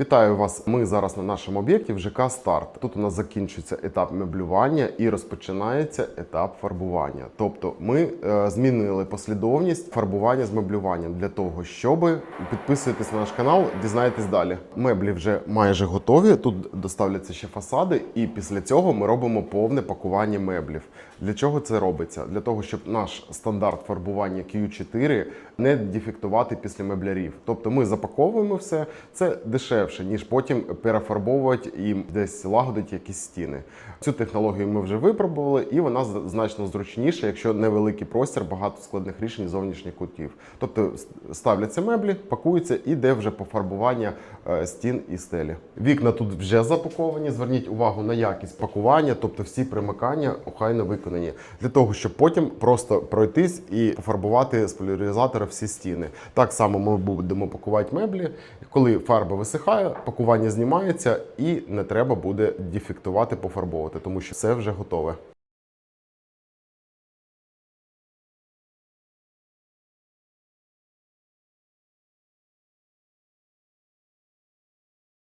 Вітаю вас. Ми зараз на нашому об'єкті в ЖК Старт. Тут у нас закінчується етап меблювання і розпочинається етап фарбування. Тобто ми е, змінили послідовність фарбування з меблюванням для того, щоб підписуйтесь на наш канал, дізнаєтесь далі. Меблі вже майже готові. Тут доставляться ще фасади, і після цього ми робимо повне пакування меблів. Для чого це робиться? Для того, щоб наш стандарт фарбування Q4 не дефектувати після меблярів. Тобто ми запаковуємо все, це дешевше, ніж потім перефарбовувати і десь лагодити якісь стіни. Цю технологію ми вже випробували, і вона значно зручніша, якщо невеликий простір, багато складних рішень зовнішніх кутів. Тобто ставляться меблі, пакуються і йде вже пофарбування е, стін і стелі. Вікна тут вже запаковані. Зверніть увагу на якість пакування, тобто всі примикання охайно виконані для того, щоб потім просто пройтись і пофарбувати з поляризатора всі стіни. Так само ми будемо пакувати меблі. Коли фарба висихає, пакування знімається і не треба буде дефектувати, пофарбовувати, тому що все вже готове.